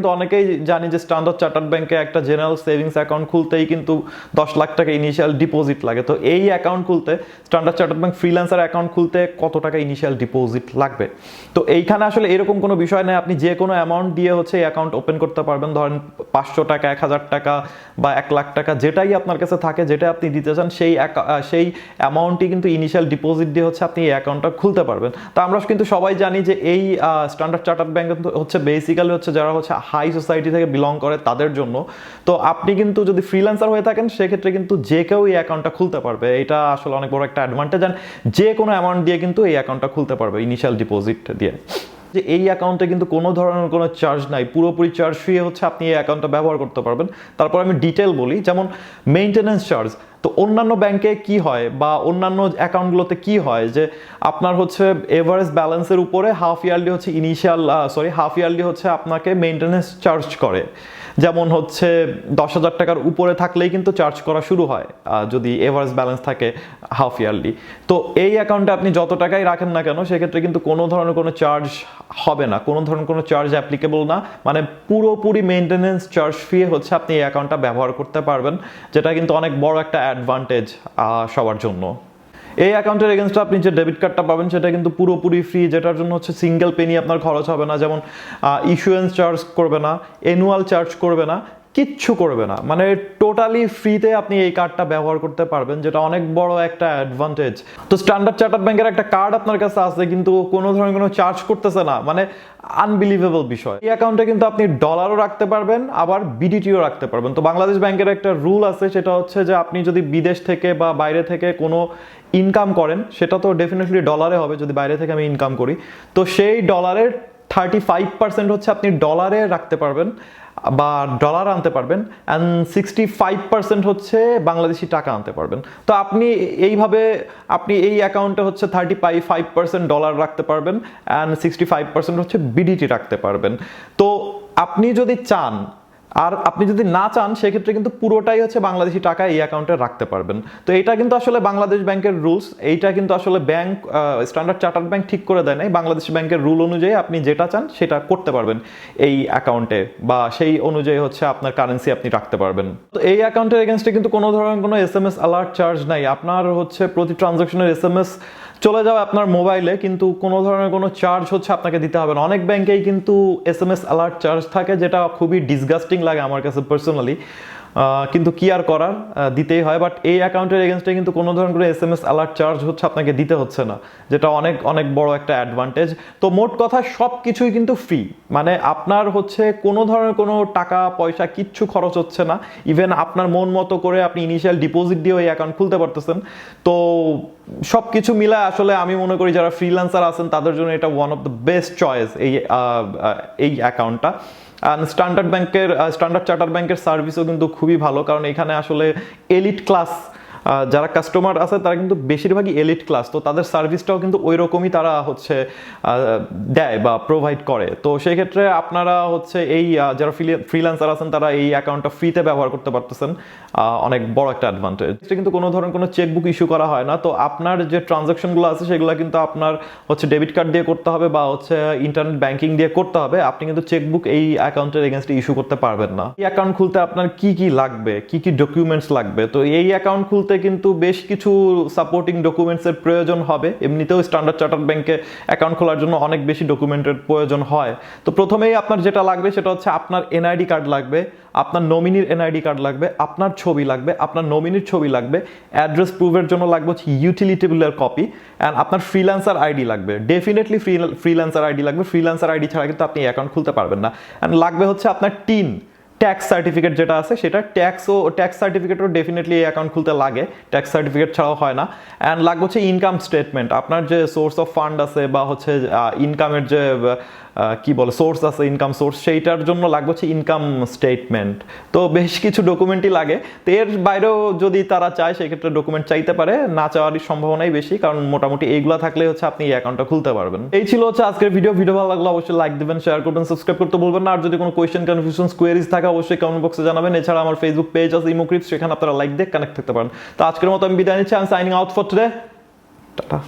কিন্তু অনেকেই জানি যে স্ট্যান্ডার্ড চার্টার্ড ব্যাংকে একটা জেনারেল সেভিংস অ্যাকাউন্ট খুলতেই কিন্তু দশ লাখ টাকা ইনিশিয়াল ডিপোজিট লাগে। তো এই অ্যাকাউন্ট খুলতে, Standard Chartered bank freelancer account খুলতে কত টাকা ইনিশিয়াল ডিপোজিট লাগবে? তো এইখানে আসলে এরকম কোনো বিষয় নেই। আপনি যে কোনো অ্যামাউন্ট দিয়ে হচ্ছে এই অ্যাকাউন্ট ওপেন করতে পারবেন। ধরেন পাঁচশো টাকা, এক হাজার টাকা বা এক লাখ টাকা, যেটাই আপনার কাছে থাকে, যেটা আপনি দিতে চান, সেই সেই অ্যামাউন্টই কিন্তু ইনিশিয়াল ডিপোজিট দিয়ে হচ্ছে আপনি এই অ্যাকাউন্টটা খুলতে পারবেন। তো আমরা কিন্তু সবাই জানি যে এই স্ট্যান্ডার্ড চার্টার্ড ব্যাংক হচ্ছে বেসিক্যালি হচ্ছে যারা হচ্ছে হাই সোসাইটি থেকে বিলং করে তাদের জন্য। তো আপনি কিন্তু যদি ফ্রিল্যান্সার হয়ে থাকেন, সেক্ষেত্রে কিন্তু যে কেউ এই অ্যাকাউন্টটা খুলতে পারবে। এটা আসলে অনেক বড় একটা অ্যাডভান্টেজ যে কোনো অ্যামাউন্ট দিয়ে কিন্তু এই অ্যাকাউন্টটা খুলতে পারবে ইনিশিয়াল ডিপোজিট দিয়ে। যে এই অ্যাকাউন্টে কিন্তু কোনো ধরনের কোনো চার্জ নাই। পুরোপুরি চার্জ ফ্রি হচ্ছে, আপনি এই অ্যাকাউন্টটা ব্যবহার করতে পারবেন। তারপর আমি ডিটেল বলি, যেমন মেইনটেনেন্স চার্জ তো অন্যান্য ব্যাংকে কি হয় বা অন্যান্য অ্যাকাউন্টগুলোতে কি হয় যে আপনার হচ্ছে এভারেজ ব্যালেন্সের উপরে হাফ ইয়ারলি হচ্ছে ইনিশিয়াল সরি হাফ ইয়ারলি হচ্ছে আপনাকে মেনটেন্যান্স চার্জ করে। যেমন হচ্ছে দশ হাজার টাকার উপরে থাকলেই কিন্তু চার্জ করা শুরু হয় যদি এভারেজ ব্যালেন্স থাকে হাফ ইয়ারলি তো এই অ্যাকাউন্টে আপনি যত টাকাই রাখেন না কেন, সেক্ষেত্রে কিন্তু কোনো ধরনের কোনো চার্জ হবে না, কোনো ধরনের কোনো চার্জ অ্যাপ্লিকেবল না। মানে পুরোপুরি মেনটেনেন্স চার্জ ফ্রি হচ্ছে আপনি এই অ্যাকাউন্টটা ব্যবহার করতে পারবেন, যেটা কিন্তু অনেক বড় একটা অ্যাডভান্টেজ সবার জন্য। এই অ্যাকাউন্টের এগেনস্টে আপনি যে ডেবিট কার্ডটা পাবেন, সেটা কিন্তু পুরোপুরি ফ্রি যেটার জন্য হচ্ছে সিঙ্গেল পেনি আপনার খরচ হবে না। যেমন ইস্যুয়েন্স চার্জ করবে না অ্যানুয়াল চার্জ করবে না। কিচ্ছু করবে না। মানে টোটালি ফ্রিতে আপনি এই কার্ডটা ব্যবহার করতে পারবেন, যেটা অনেক বড় একটা অ্যাডভান্টেজ তো স্ট্যান্ডার্ড চার্টার ব্যাংকের একটা কার্ড আপনার কাছে আছে, কিন্তু কোনো ধরনের কোনো চার্জ করতেছে না। মানে আনবিলিভেবল বিষয়। এই অ্যাকাউন্টে কিন্তু আপনি ডলারও রাখতে পারবেন, আবার বিডিটিও রাখতে পারবেন। তো বাংলাদেশ ব্যাংকের একটা রুল আছে, সেটা হচ্ছে যে আপনি যদি বিদেশ থেকে বা বাইরে থেকে কোনো ইনকাম করেন, সেটা তো ডেফিনেটলি ডলারে হবে, যদি বাইরে থেকে আমি ইনকাম করি। তো সেই ডলারের থার্টি ফাইভ পার্সেন্ট হচ্ছে আপনি ডলারে রাখতে পারবেন, বা ডলার আনতে পারবেন অ্যান্ড সিক্সটি ফাইভ পার্সেন্ট হচ্ছে বাংলাদেশি টাকা আনতে পারবেন। তো আপনি এইভাবে, আপনি এই অ্যাকাউন্টে হচ্ছে thirty five five percent dollar রাখতে পারবেন অ্যান্ড সিক্সটি ফাইভ পার্সেন্ট হচ্ছে বিডিটি রাখতে পারবেন। তো আপনি যদি চান আর আপনি যদি না চান, সেক্ষেত্রে কিন্তু পুরোটাই হচ্ছে বাংলাদেশি টাকা এই অ্যাকাউন্টে রাখতে পারবেন। তো এটা কিন্তু আসলে বাংলাদেশ ব্যাংকের রুলস। এইটা কিন্তু আসলে ব্যাংক স্ট্যান্ডার্ড চার্টার্ড ব্যাংক ঠিক করে দেয় নাই। বাংলাদেশ ব্যাংকের রুল অনুযায়ী আপনি যেটা চান, সেটা করতে পারবেন এই অ্যাকাউন্টে বা সেই অনুযায়ী হচ্ছে আপনার কারেন্সি আপনি রাখতে পারবেন। তো এই অ্যাকাউন্টের এগেনস্টে কিন্তু কোনো ধরনের কোনো S M S alert charge নাই। আপনার হচ্ছে প্রতি ট্রানজাকশনের এস এম এস চলে যাবে আপনার মোবাইলে, কিন্তু কোনো ধরনের কোনো চার্জ হচ্ছে আপনাকে দিতে হবে না। অনেক ব্যাংকেই কিন্তু S M S alert charge থাকে, যেটা খুবই ডিসগাস্টিং লাগে আমার কাছে পার্সোনালি কিন্তু কি আর করার? দিতেই হয় বাট এই অ্যাকাউন্টের এগেনস্টে কিন্তু কোনো ধরনের কোনো S M S alert charge হচ্ছে আপনাকে দিতে হচ্ছে না, যেটা অনেক অনেক বড় একটা অ্যাডভান্টেজ তো মোট কথা সব কিছুই কিন্তু ফ্রি মানে আপনার হচ্ছে কোনো ধরনের কোনো টাকা, পয়সা কিচ্ছু খরচ হচ্ছে না। ইভেন আপনার মন মতো করে আপনি ইনিশিয়াল ডিপোজিট দিয়ে ওই অ্যাকাউন্ট খুলতে পারতেছেন। তো সব কিছু মিলে আসলে আমি মনে করি যারা ফ্রিল্যান্সার আছেন, তাদের জন্য এটা one of the best choice এই এই অ্যাকাউন্টটা স্ট্যান্ডার্ড ব্যাংকের স্ট্যান্ডার্ড চার্টার ব্যাংকের সার্ভিসও কিন্তু খুবই ভালো কারণ এখানে আসলে এলিট ক্লাস যারা কাস্টমার আছে, তারা কিন্তু বেশিরভাগই এলিট ক্লাস তো তাদের সার্ভিসটাও কিন্তু ওই রকমই তারা হচ্ছে দেয় বা প্রোভাইড করে। তো সেই ক্ষেত্রে আপনারা হচ্ছে এই যারা ফ্রিল্যান্সার আছেন, তারা এই অ্যাকাউন্টটা ফ্রিতে ব্যবহার করতে পারতেছেন অনেক বড় একটা অ্যাডভান্টেজ কিন্তু কোনো ধরনের কোনো চেকবুক ইস্যু করা হয় না। তো আপনার যে ট্রানজাকশনগুলো আছে, সেগুলো কিন্তু আপনার হচ্ছে ডেবিট কার্ড দিয়ে করতে হবে বা হচ্ছে ইন্টারনেট ব্যাংকিং দিয়ে করতে হবে। আপনি কিন্তু চেকবুক এই অ্যাকাউন্টের এগেনস্টে ইস্যু করতে পারবেন না। এই অ্যাকাউন্ট খুলতে আপনার কি কি লাগবে, কি কি ডকুমেন্টস লাগবে? তো এই অ্যাকাউন্ট খুলতে কিন্তু বেশ কিছু সাপোর্টিং ডকুমেন্টসের প্রয়োজন হবে। এমনিতেও স্ট্যান্ডার্ড চার্টার্ড ব্যাংকে অ্যাকাউন্ট খোলার জন্য অনেক বেশি ডকুমেন্টের প্রয়োজন হয়। তো প্রথমেই আপনার যেটা লাগবে সেটা হচ্ছে আপনার এনআইডি কার্ড লাগবে, আপনার নমিনির এনআইডি কার্ড লাগবে, আপনার ছবি লাগবে, আপনার নমিনির ছবি লাগবে অ্যাড্রেস প্রুফের জন্য লাগবে হচ্ছে ইউটিলিটি বিলের কপি অ্যান্ড আপনার ফ্রিল্যান্সার আইডি লাগবে। ডেফিনেটলি ফ্রি ফ্রিল্যান্সার আইডি লাগবে। ফ্রিল্যান্সার আইডি ছাড়া কিন্তু আপনি অ্যাকাউন্ট খুলতে পারবেন না। অ্যান্ড লাগবে হচ্ছে আপনার টিন ট্যাক্স সার্টিফিকেট যেটা আছে, সেটা ট্যাক্সও ট্যাক্স সার্টিফিকেটও ডেফিনেটলি এই অ্যাকাউন্ট খুলতে লাগে। ট্যাক্স সার্টিফিকেট ছাড়াও হয় না। অ্যান্ড লাগবে হচ্ছে ইনকাম স্টেটমেন্ট আপনার যে সোর্স অফ ফান্ড আছে বা হচ্ছে ইনকামের যে কি বলে সোর্স আছে ইনকাম সোর্স সেইটার জন্য লাগবে হচ্ছে ইনকাম স্টেটমেন্ট তো বেশ কিছু ডকুমেন্টই লাগে। তো এর বাইরেও যদি তারা চায়, সেক্ষেত্রে ডকুমেন্ট চাইতে পারে। না চাওয়ারই সম্ভাবনাই বেশি, কারণ মোটামুটি এইগুলো থাকলে হচ্ছে আপনি এই অ্যাকাউন্টটা খুলতে পারবেন। এই ছিল হচ্ছে আজকের ভিডিও ভিডিও ভালো লাগলে অবশ্যই লাইক দিবেন শেয়ার করবেন সাবস্ক্রাইব করতে বলবেন না। আর যদি কোনো কোয়েশ্চেন কনফিউশন কোয়েরিজ থাকে অবশ্যই কমেন্ট বক্সে জানাবেন। এছাড়া আমার ফেসবুক পেজ আছে ইমোক্রিপস সেখানে আপনারা লাইক দিয়ে কানেক্ট থাকতে পারেন। তো আজকের মতো আমি বিদায় নিচ্ছি আমি signing out for today tata.